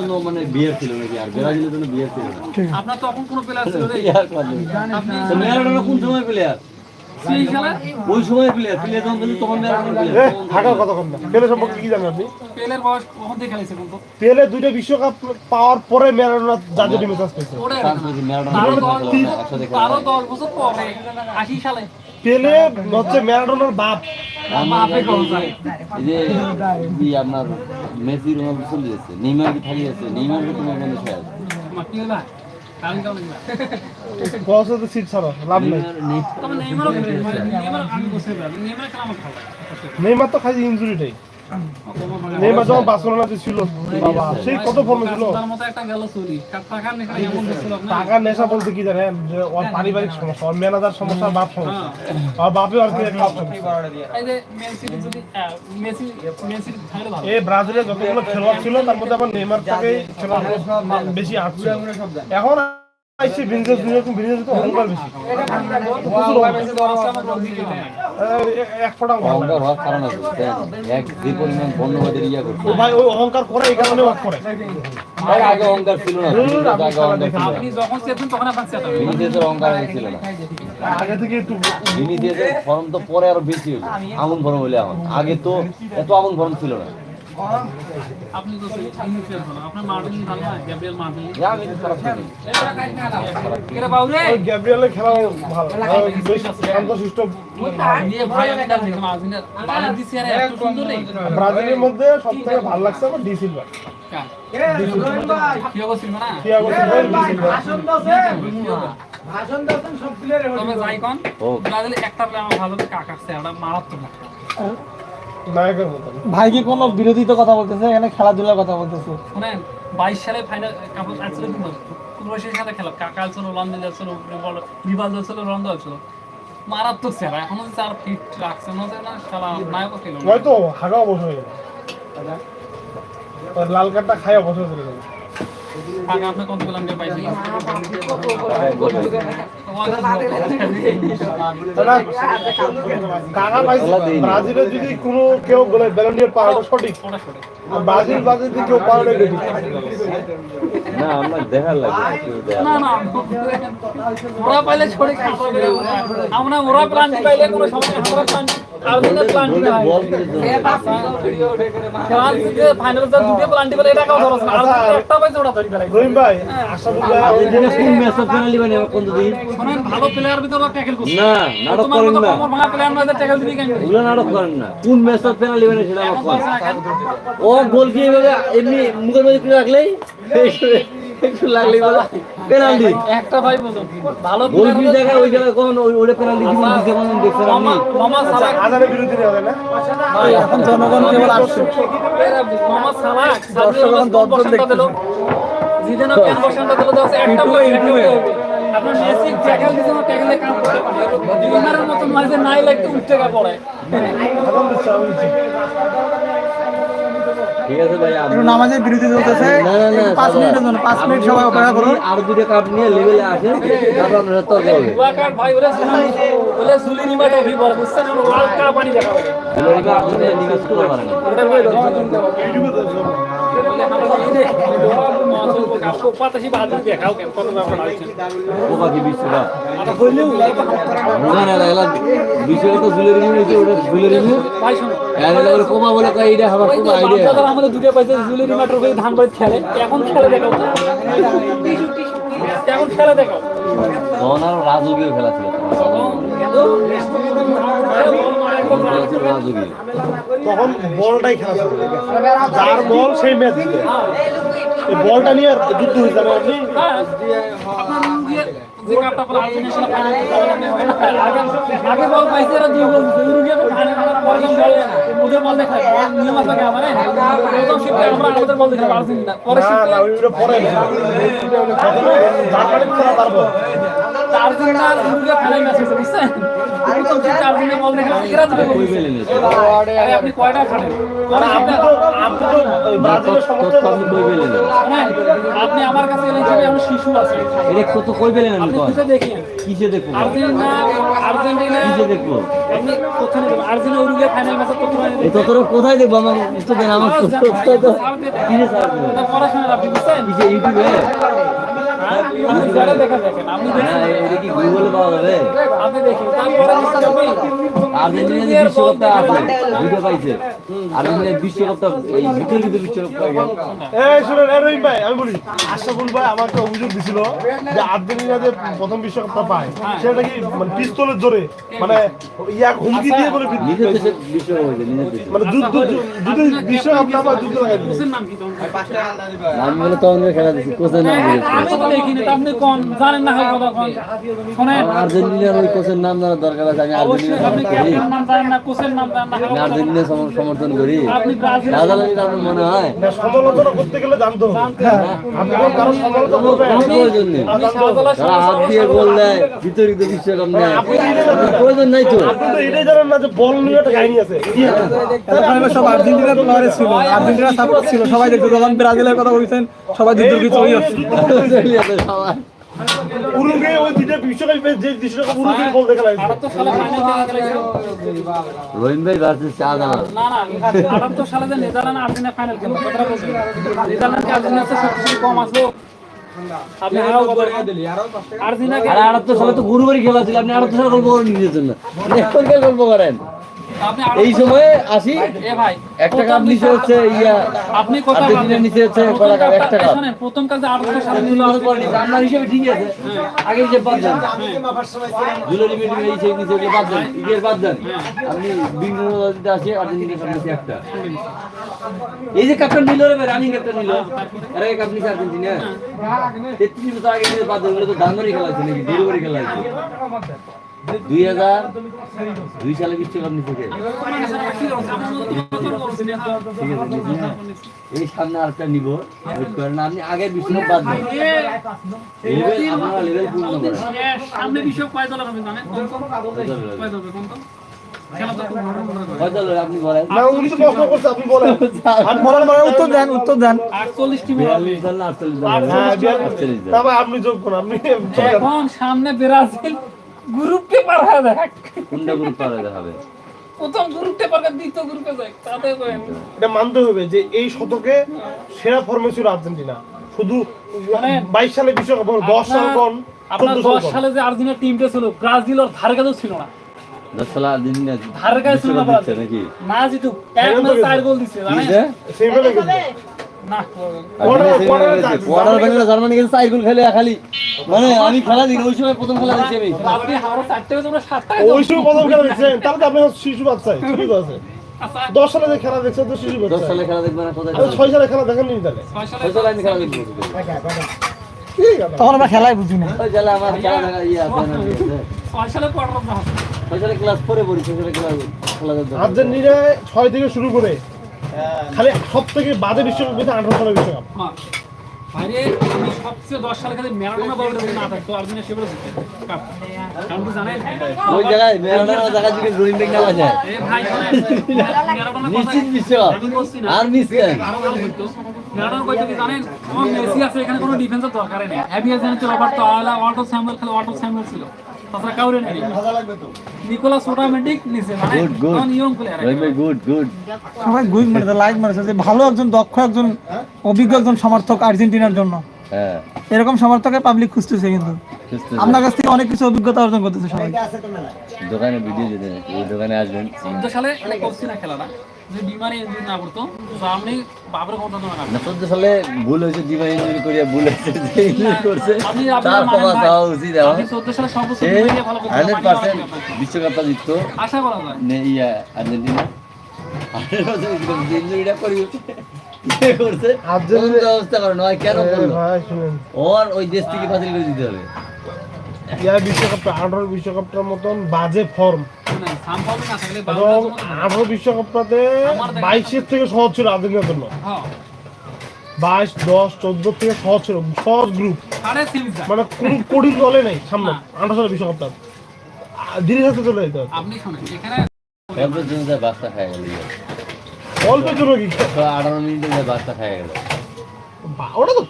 কোনো মানে সময় প্লেয়ার? ওই সময় প্লেয়ার। প্লেয়ার যখন তখন কথা কম না। পেলে সম্পর্কে কি জানেন আপনি? পেলের বয়স কখন থেকে খেলেছে কোন পেলে দুইটা বিশ্বকাপ পাওয়ার পরে ম্যারাডোনা জাতীয় টিমে চান্স পেয়েছে তারও বছর পরে সালে। পেলে হচ্ছে ম্যারাডোনার বাপ। এই যে কি আপনার মেসি রোনাল্ডো চলে যাচ্ছে নেইমার কি থাকি আছে? নেইমার কি তোমার বন্ধু নাই। নেইমার তো খালি ইনজুরিটাই নেইমার যখন বার্সেলোনাতে ছিল বাবা সেই কত ফর্মে ছিল? তার মতো একটা গেল চুরি। টাকার নেশা বলতে কি জানেন? যে ওর পারিবারিক সমস্যা ওর ম্যানেজার সমস্যা বাপ সমস্যা। আর বাপে আর কি। এই ব্রাজিলের যতগুলো খেলোয়াড় ছিল তার মধ্যে আবার খেলোয়াড় বেশি এখন আইসি তো অহংকার বেশি। এক ফোঁটা অহংকার হওয়ার কারণ আছে এক যে পরিমাণ ইয়া করছে। ভাই ওই অহংকার করে এই কারণে ওয়াক করে। আগে অহংকার ছিল না আপনি আগে অহংকার ছিল আপনি যখন চেতেন তখন আপনার চেতা ভিনিসিয়াসের অহংকার আগে ছিল না। আগে থেকে একটু ভিনিসিয়াসের ফর্ম তো পরে আরও বেশি হলো ফর্ম হলে এখন আগে তো এত আগুন ফর্ম ছিল না। আপনি তো ইনিশিয়াল ভালো আপনার মার্টিন ভালো না গ্যাব্রিয়েল মার্টিন যা আমি খারাপ ছিল এরা বাউরে ওই গ্যাব্রিয়েলের খেলা ভালো। আহ, বেশ শান্তশিষ্ট। নিয়ে ভাই আমি ডাক দেখলাম আর্জেন্টিনার বালির দিছি এত সুন্দর নেই। ব্রাজিলের মধ্যে সব থেকে ভালো লাগছে আমার ডি সিলভা কি অবস্থা না? থিয়াগো সিলভা ডি সিলভা তবে যাই কোন। ও। ব্রাজিল একটা প্লেয়ার ভালো মারাত্মক। একটা। নায়কের মতো ভাই কি কোনো বিরোধিত কথা বলতেছে এখানে খেলাধুলার কথা বলতেছে। শুনেন বাইশ সালে ফাইনাল কাপড় আসছিল কিন্তু ক্রোয়েশিয়ার সাথে খেলা কাকাল ছিল লন্ডন ছিল রিভালদো ছিল রন্ডো ছিল মারাত্মক সেরা এখনও যে চার ফিট রাখছে না না খেলা নায়ক ছিল হয়তো হাগা অবশ্য হয়ে গেল লাল কার্ডটা খাই অবশ্য চলে আগে আপনি পাইছে যদি কোনো কেউ বলে ব্যালন্ডিয়ার পাওয়াটা সঠিক ব্রাজিল ব্রাজিল যদি কেউ পাওয়াটা না আমার দেখার লাগে না না। ওরা পাইলে ছড়ে বেড়ে আমরা ওরা প্লান্টি পাইলে কোনো সমস্যা নেই, আমরা প্লান্টি না বল করে দেবো। ফ্রান্স যে ফাইনাল যা দুটো প্লান্টি পেলে এটা কাউ ধরছ না। আর্জেন্টিনা একটা পাইছে ওটা ধরি ফেলাই। রহিম ভাই আশাফুল ভাই আর্জেন্টিনা কোন ম্যাচে পেনাল্টি বানিয়ে আমার কোন দিন। শোনেন ভালো প্লেয়ার ভিতরে না নাটক করেন মতো না। কমর ভাঙা প্লেয়ার নয় ট্যাকেল দিবি কেন ওগুলো নাটক করেন না। কোন ম্যাচে পেনাল্টি বানিয়ে সেটা আমার কোন ও গোল এমনি মুখের মধ্যে রাখলেই একটু লাগলেই বলে। পেনাল্টি। একটা ভাই বলো। ভালো গোল কি জায়গায় ওই জায়গায় কোন ওই ওটা পেনাল্টি জীবন দিতে কোন দেখছেন আপনি মামা সালাহ আজানের বিরোধী হবে না? এখন জনগণ কেবল আসছে। মামা সালাহ দর্শক এখন দর্শক দিল। জিদানো কেন বসানটা দিল? দশ একটা বই আপনার মেসি ট্যাকেল দিছে না ট্যাকেলে কাম করতে পারে নেইমারের মতো মাঝে নাই লাগতে উঠতে গা পড়ে। ঠিক আছে ভাই একটু নামাজের বিরতি চলতেছে। পাঁচ মিনিটের জন্য পাঁচ মিনিট সবাই অপেক্ষা করুন। আর দুটো কাপ নিয়ে লেভেলে আসেন তারপর তর্ক হবে। ভাই সুলি বল বুঝছেন কাপ পানি করতে পারেন। কোমা বলে এটা আমার খুব আইডিয়া আমাদের দুটো পয়সা জুলেরি মাত্র ধান বাড়ি খেলে খেলে দেখো এখন খেলে দেখো তখন আর রাজকীয় খেলা ছিল তখন বলটাই খেলা ছিল যার বল সেই ম্যাচ বলটা নিয়ে যুদ্ধ হয়ে যাবে আপনি পরে আগে আগে বল পাইছে এরা দুই গোল দিছে। উরুগুয়ে তো ফাইনাল পরে যখন বল ওদের বল দেখায়। নিয়ম আছে কি আমারে প্রথম শিফটে আমরা আমাদের বল দেখাবো। আর্জেন্টিনা পরে শিফটে পরে জার্মানির খেলা তারপর বুঝছেন বল আরে আপনি কয়টা খাটেন পরে আপনি আপনি ব্রাজিলের সমস্ত আপনি কই পেলেন আপনি আমার কাছে এলেন যে আমি শিশু আছি এটা কত কই পেলেন আপনি কিসে দেখব আর্জেন্টিনা আর্জেন্টিনা কিসে দেখব আপনি কোথায় দেখবেন? আর্জেন্টিনা উরুগুয়ে ফাইনাল ম্যাচে কোথায় এই ততটা কোথায় দেখব আমার দেন আমার তো কিসে সার্চ পড়াশোনা আপনি বুঝছেন কিসে ইউটিউবে দেখেন আপনি দেখেন। হ্যাঁ এটা কি গুগলে পাওয়া যাবে? আপনি দেখেন আর্জেন্টিনা বিশ্বকাপটা আছে ভিডিও পাইছে। আর্জেন্টিনার বিশ্বকাপটা এই বিতর্কিত বিশ্বকাপ এই শুনুন রহিম ভাই আমি বলি আশরাফুল ভাই আমাকে অভিযোগ দিছিল যে আর্জেন্টিনা যে প্রথম বিশ্বকাপটা পায় সেটা কি মানে পিস্তলের জোরে মানে ইয়া হুমকি দিয়ে বলে বিদ্যুৎ দেশে বিশ্বকাপ হয়েছে নিজের দেশে। মানে যুদ্ধ বিশ্বকাপ না পায় যুদ্ধ লাগাই কোচের নাম কি তখন আমি বলে তখন খেলা দিচ্ছি কোচের নাম দিয়েছে আমি তো দেখিনি তা আপনি কোন? জানেন না হয় কথা কোন? আর্জেন্টিনার ওই কোচের নাম জানার দরকার আছে আমি আর্জেন্টিনা করি আর্জেন্টিনা সমর্থন করি। মনে হয়? সমালোচনা করতে গেলে জানতে। হাত দিয়ে গোল দেয় বিতর্কিত বিশ্বকাপ নেয়। প্রয়োজন নাই তো। আপনি তো এটাই জানেন না যে বল নিয়ে একটা কাহিনী আছে। কি আছে? ওখানে সব আর্জেন্টিনার প্লেয়ার ছিল। আর্জেন্টিনার সাপোর্ট ছিল। সবাই দেখতো যখন ব্রাজিলের কথা বলছেন সবাই যুদ্ধ হয়ে। উরুগুয়ে ওই দুইটা বিশ্বকাপে যে বিশ্বকাপ উরুগুয়ে বল দেখা লাগছে আটাত্তর সালে ফাইনাল খেলা খেলেছিল রহিম ভাই ভার্সেস শাহজাহান না না আটাত্তর সালে যে নেদারল্যান্ড আর্জেন্টিনা ফাইনাল খেলো কথাটা বলছি। নেদারল্যান্ড কি আর্জেন্টিনার কম আসলো আপনি হাও আর্জেন্টিনা আর সালে তো গুরুবারই খেলা ছিল আপনি আটাত্তর সালে গল্প করেন নিজের জন্য। এখনকার গল্প করেন? এই সময়ে আসি। এ ভাই একটা নিচে হচ্ছে ইয়া আপনি কথা নিচে হচ্ছে কটা কাপ একটা কাপ শোনেন প্রথম কাল যে আটাত্তর সালে নিল আপনার হিসেবে ঠিক আছে। আগে হিসেবে বাদ দেন। জুয়েলারি মিটিং এই সেই নিচে ওগুলো বাদ দেন। ইগের বাদ দেন। আপনি বিঙ্গুতে আসে আর্জেন্টিনা কাপ একটা। এই যে কাপটা নিল রে রানিং কাপটা নিল। আগে কাপ নিচে আর্জেন্টিনা। তেত্রিশ বছর আগে বাদ দেন তো দানবারি খেলা হয়েছে নাকি? ডেলিভারি খেলা হয়েছে। দুই হাজার সালে আছে এই সামনে আরেকটা নিব ওয়েট করেন আপনি বিশ্বকাপ বাদ দেন। লেভেল আপনারা লেভেল পূর্ণ করেন সামনে কয় দল হবে জানেন কয় দল হবে কোন মনে আপনি আপনি। দল আপনি যোগ করুন আপনি এখন সামনে ব্রাজিল গ্রুপকে পার হয়ে দেখ কোনটা গ্রুপ পার হতে হবে? প্রথম গ্রুপে পার দ্বিতীয় গ্রুপে যায়। তাতে কয় এটা মানতে হবে যে এই শতকে সেরা ফর্মে ছিল আর্জেন্টিনা। শুধু বাইশ সালে বিশ্বকাপ হলো, দশ সাল কোন? আপনার দশ সালে যে আর্জেন্টিনা টিমটা ছিল ব্রাজিল ওর ধারে কাছেও ছিল না ধারে কাছে ছিল না নাকি? না জিতু এক ম্যাচ চার গোল দিচ্ছে জানেন? দিছে? সেমিফাইনালে গেছে না Quarter- আর্জেন্টিনা quarter গেছে। যাচ্ছে। কোয়ার্টার ফাইনালে জার্মানি গেছে চার খেলে খালি। মানে আমি খেলা দিই ওই সময় প্রথম খেলা দিচ্ছি আমি। আপনি হাওড়া চারটে গেছে আমরা সাতটা ওই সময় প্রথম খেলা দেখছেন তাহলে তো আপনি শিশু বাচ্চাই ঠিকই আছে। দশ সালে যে খেলা দেখছেন তো শিশু দশ সালে খেলা দেখবে না কোথায় ছয় সালে খেলা দেখেন নি তাহলে। ছয় সালে আমি খেলা দেখব। তখন আমরা খেলাই বুঝি না। ওই জালে আমার খেলা দেখা ইয়ে আছে না ছয় সালে কোয়ার্টার অফ ছয় সালে ক্লাস ফোরে পড়ি ছয় সালে খেলা খেলা দেখতে হবে। আর্জেন্টিনায় ছয় থেকে শুরু করে খালি সব থেকে বাজে বিশ্বকাপ হচ্ছে আঠারো সালের বিশ্বকাপ হ্যাঁ আরে আমি সবচেয়ে দশ সালে খালি ম্যারাডোনা বলটা যদি না থাকতো আর্জেন্টিনা সেগুলো জিততে কাপ। কারণ কি জানেন? ওই জায়গায় মেরোনার জায়গা থেকে রোহিং ব্যাগ নেওয়া যায় এ ভাই ম্যারাডোনা নিশ্চিত বিশ্বকাপ আমি বলছি না। আর মিস কেন? আরও ভালো হইতো। ম্যারাডোনা কইতো কি জানেন? আমার মেসি আছে এখানে কোনো ডিফেন্সের দরকারই নেই। হ্যাভি আছে জানেন রবার্টো আলা ওয়াল্টো স্যামুয়েল খেলে ওয়াল্টো স্যামুয়েল ছিল। তাছাড়া কাউরে নাই। নিকোলাস অটোমেটিক নিছে মানে good good non young player good good সবাই গুড মানে লাইক মেরেছে যে ভালো একজন দক্ষ একজন অভিজ্ঞ একজন সমর্থক আর্জেন্টিনার জন্য। হ্যাঁ এরকম সমর্থকে পাবলিক খুঁজতেছে কিন্তু। আপনার কাছ থেকে অনেক কিছু অভিজ্ঞতা অর্জন করতেছে সবাই। দোকানে ভিডিও নাকি এই দোকানে আসবেন। চোদ্দ সালে করছি না? খেলাটা যে ইঞ্জুরি না করতো তো আপনি বাবরের কথা না। না চোদ্দ সালে ভুল হয়েছে দিবা ইঞ্জুরি করিয়া ভুল হয়েছে ইঞ্জুরি করছে তার ক্ষমা চাওয়া উচিত এখন। চোদ্দ সালে সর্বোচ্চ সে বিমারিয়ে ভালো করতে হান্ড্রেড পার্সেন্ট পারেন, পারেন। বিশ্বকাপটা জিততো। আশা করা যায়। ইয়া আর্জেন্টিনা। ইঞ্জুরিটা করি। কে করছে ব্যবস্থা করে নয় কেন করল ওর ওই দেশ থেকে বাতিল করে দিতে হবে। ইয়ার বিশ্বকাপটা আঠারো বিশ্বকাপটার মতন বাজে ফর্ম শুনেন, সামভাবে না থাকলে এবং আঠারো বিশ্বকাপটাতে বাইশের থেকে সহজ ছিল আর্জেন্টিনার জন্য। হ্যাঁ, বাইশ দশ চোদ্দ থেকে সহজ ছিল সহজ গ্রুপ। মানে কোন কঠিন দলে নেই সামনে। আঠারো সালের বিশ্বকাপটা ধীরে ধীরে চলে যেতে হবে। আপনি শোনেন এখানে খাই গেল অল্পের জন্য কি আঠারো মিনিটে বাসটা খাই গেল। ওটা তো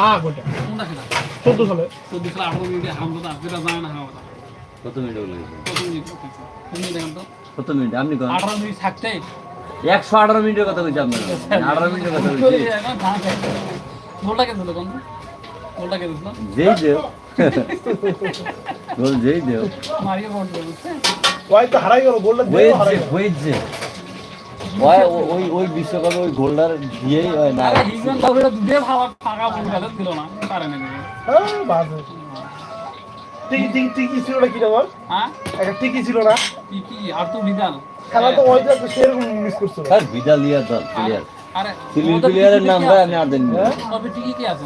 লাখ ওটা। চোদ্দ সালে। চোদ্দ সালে আঠারো মিনিটে কত মিনিট হলো কত মিনিট? তুমি দেখেন তো? কত মিনিট? আপনি আঠারো মিনিট থাকতে। একশো আঠারো মিনিটের কথা বলছি আপনার। আঠারো মিনিটের কথা বলছি গোলটা কে দিল কোন গোলটা কে দিল? যেই দেও। বল যেই দেও। ওই তো হারাই গেল গোলটা দিয়ে হারাই গেল। হয়েছে ওই ওই ওই বিশ্বকাপে ওই গোলটার দিয়েই হয় না। আরে হিজন বাবুরা ভাবা ফাঁকা বল গেল দিল না পারে না বাজে। টিকি টিকি টিকি ছিল না কি আমার হ্যাঁ? একটা টিকি ছিল না। কি কি আর তো বিদাল। খেলা তো ওই যে সেরকম মিস করছিল। স্যার বিদাল ইয়া দল প্লেয়ার আরে সিলিং প্লেয়ারের নাম ভাই আমি আর জানি না তবে ঠিকই কি আছে?